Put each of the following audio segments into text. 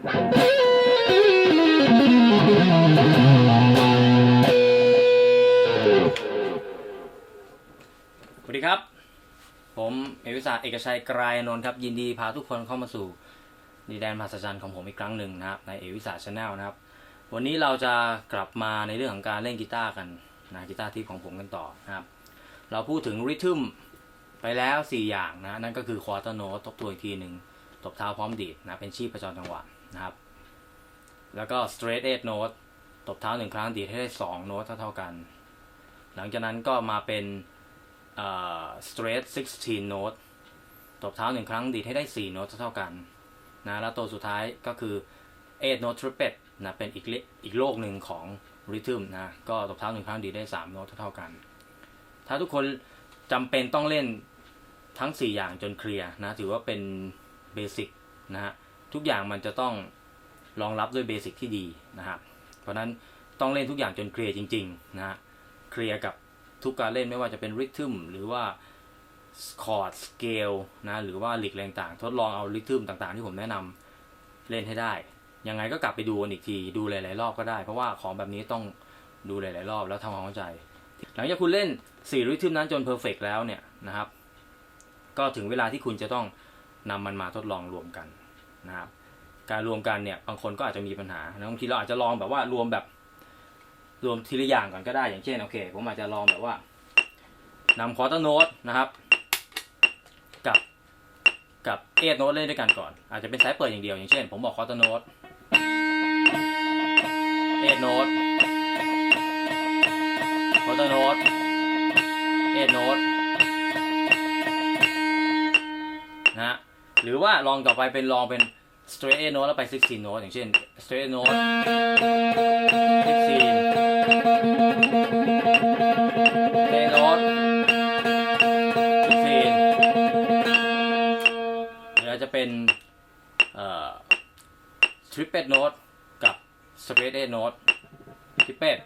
สวัสดีครับ ผมเอวิสาเอกชัยกรายนนท์ครับ ยินดีพาทุกคนเข้ามาสู่ดินแดนมหัศจรรย์ของผมอีกครั้งหนึ่งนะครับ ในเอวิสาชาแนลนะครับ วันนี้เราจะกลับมาในเรื่องของการเล่นกีตาร์กันนะกีตาร์ทิปของผมกันต่อนะครับ เราพูดถึงริทึมไปแล้ว 4 อย่างนะ นั่นก็คือควอเตอร์โนตทบทวนอีกทีหนึ่งตบเท้าพร้อมดีดนะ เป็นชีพประจรจังหวะ นะครับ แล้วก็ straight eight note ตบเท้าหนึ่งครั้งดีดให้ได้สองโน้ตเท่าๆกัน หลังจากนั้นก็มาเป็นเอ่อ straight 16 note ตบเท้าหนึ่งครั้งดีดให้ได้4โน้ตเท่าๆกันนะแล้วตัวสุดท้ายก็คือ8 note triplet นะเป็นอีกเลอีกโลกหนึ่งของ rhythm นะ ก็ตบเท้าหนึ่งครั้งดีดได้3โน้ตเท่าๆกัน ถ้าทุกคนจำเป็นต้องเล่นทั้ง4อย่างจนเคลียร์นะ ถือว่าเป็นเบสิกนะฮะ ทุกอย่างมันจะต้องรองรับด้วยเบสิกที่ดีนะครับเพราะนั้นต้องเล่นทุกอย่างจนเคลียร์จริงๆนะฮะเคลียร์กับทุกการเล่นไม่ว่าจะเป็นริทึมหรือว่าคอร์ดสเกลนะหรือว่าหลีกแรงต่างทดลองเอาริทึมต่างๆ ที่ผมแนะนำเล่นให้ได้ ยังไงก็กลับไปดูกันอีกทีดูหลายๆรอบก็ได้ เพราะว่าของแบบนี้ต้องดูหลายๆรอบแล้วทำความเข้าใจ หลังจากคุณเล่น4ริทึมนั้นจนเพอร์เฟกแล้วเนี่ยนะครับ ก็ถึงเวลาที่คุณจะต้องนำมันมาทดลองรวมกัน นะครับ การรวมกันเนี่ยบางคนก็อาจจะมีปัญหานะบางทีเราอาจจะลองแบบว่ารวมแบบ รวมทีละอย่างก่อนก็ได้อย่างเช่นโอเคผมอาจจะลองแบบว่านำคอร์ตโน้ตนะครับ กับกับเอทโน้ตเล่นด้วยกันก่อน อาจจะเป็นสายเปิดอย่างเดียว อย่างเช่น ผมบอกคอร์ตโน้ตเอทโน้ตคอร์ตโน้ตเอทโน้ต หรือว่าลองต่อไปเป็นลองเป็น straight A note แล้วไป 16 note อย่างเช่น straight A note 16 A note 16หรืออาจจะเป็นเอ่อ triple note กับ straight A note triple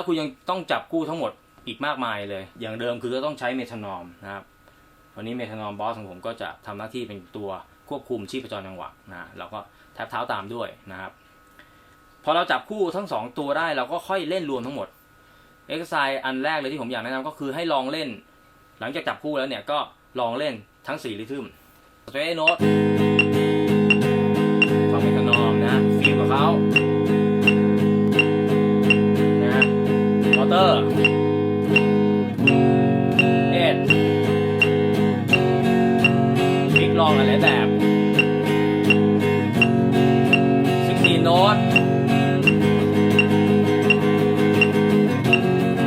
แล้วคุณยังต้องจับคู่ทั้งหมดอีกมากมายเลย อย่างเดิมคือจะต้องใช้เมทานอมนะครับวันนี้เมทานอมบอสของผมก็จะทำหน้าที่เป็นตัวควบคุมชีพจรจังหวะนะเราก็แทบเท้าตามด้วยนะครับ พอเราจับคู่ทั้งสองตัวได้เราก็ค่อยเล่นรวมทั้งหมดเอ็กซ์ไซส์อันแรกเลยที่ผมอยากแนะนำก็คือให้ลองเล่น หลังจากจับคู่แล้วเนี่ยก็ลองเล่นทั้ง4ริทึมสเตรทโน้ตฟังเมทานอมนะฟีลกับเขา องอะไรแบบ16โน้ต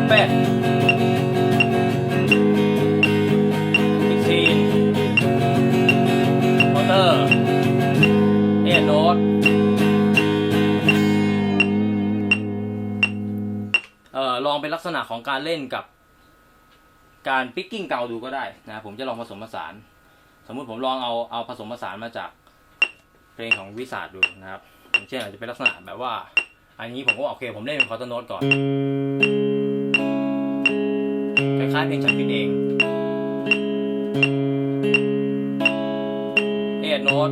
เป็ด16มอเตอร์ เอ็ดโน้ตเอ่อลองเป็นลักษณะของการเล่นกับการปิกกิ้งเกาดูก็ได้นะผมจะลองผสมผสาน สมมุติผมลองเอาเอาผสมผสานมาจากเพลงของวิสาดดูนะครับอย่างเช่นอาจจะเป็นลักษณะแบบว่า อันนี้ผมก็โอเค ผมเล่นเป็นคอร์ตโน้ตก่อนคล้ายๆเพลงฉันพิดเองเอทโน้ต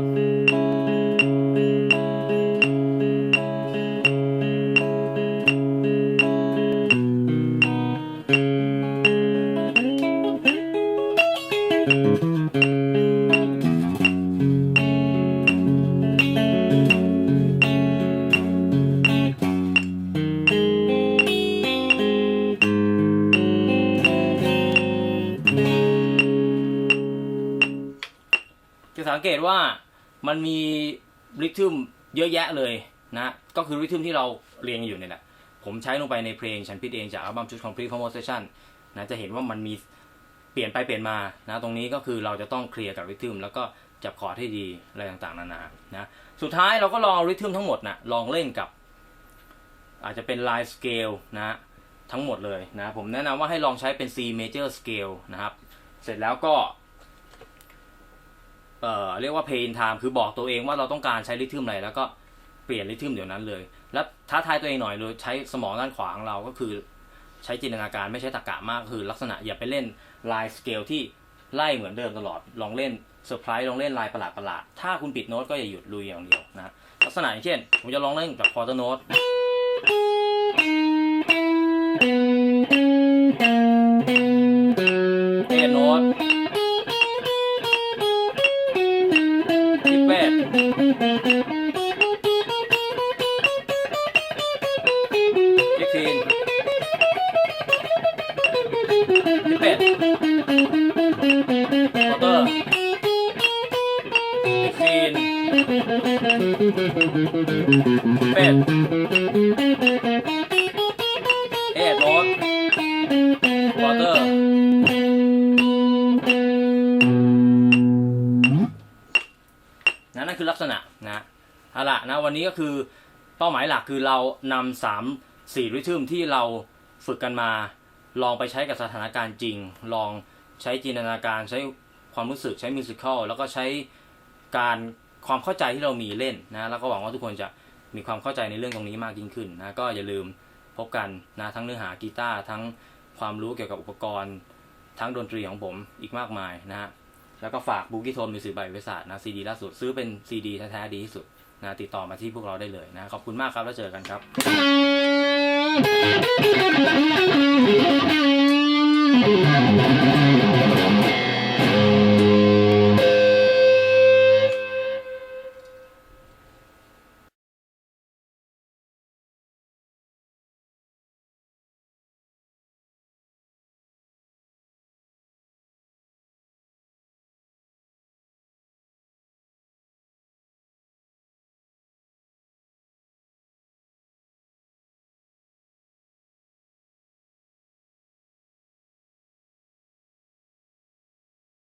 งเกตว่ามันมีริทึมเยอะแยะเลยนะก็คือริทึมที่เราเรียนอยู่เนี่ยแหละผมใช้ลงไปในเพลงฉันพิดเองจากอัลบั้มชุด Complete Conversation นะจะเห็นว่ามันมีเปลี่ยนไปเปลี่ยนมานะตรงนี้ก็คือเราจะต้องเคลียร์กับริทึมแล้วก็จับคอร์ดให้ดีอะไรต่างๆนานานะสุดท้ายเราก็ลองริทึมทั้งหมดนะลองเล่นกับ อาจจะเป็น line scale นะทั้งหมดเลยนะผมแนะนำว่าให้ลองใช้เป็น C major scale นะครับ เสร็จแล้วก็ เอ่อเรียกว่า play in time คือบอกตัวเองว่าเราต้องการใช้ริทึมอะไรแล้วก็เปลี่ยนริทึมเดี๋ยวนั้นเลย และท้าทายตัวเองหน่อยเลยใช้สมองด้านขวาของเราก็คือ ใช้จินตนาการไม่ใช่ตรรกะมากคือ ลักษณะอย่าไปเล่นลายสเกลที่ไล่เหมือนเดิมตลอดลองเล่นเซอร์ไพรส์ลองเล่นลายประหลาดประหลาดๆถ้าคุณปิดโน้ตก็อย่าหยุดลุยอย่างเดียวนะลักษณะอย่างเช่น ผมจะลองเล่นแบบคอร์ตโน้ต เวทคอเตอร์ทิปฟีนเป็ดเอดโน้ตวอเตอร์นั่นนั่นคือลักษณะนะเอาละนะวันนี้ก็คือเป้าหมายหลักคือเรานำสามสี่ริทึมที่เราฝึกกันมา ลองไปใช้กับสถานการณ์จริง ลองใช้จินตนาการใช้ความรู้สึกใช้มิวสิควลแล้วก็ใช้การความเข้าใจที่เรามีเล่นนะแล้วก็หวังว่าทุกคนจะมีความเข้าใจในเรื่องตรงนี้มากยิ่งขึ้นนะก็อย่าลืมพบกันนะทั้งเนื้อหากีตาร์ทั้งความรู้เกี่ยวกับอุปกรณ์ ทั้งดนตรีของผมอีกมากมายนะฮะแล้วก็ฝากบูกี้โทนมิวสิกบายวิสานะซีดีล่าสุดซื้อเป็นซีดีแท้ๆดีที่สุด นะติดต่อมาที่พวกเราได้เลยนะขอบคุณมากครับแล้วเจอกันครับ Thank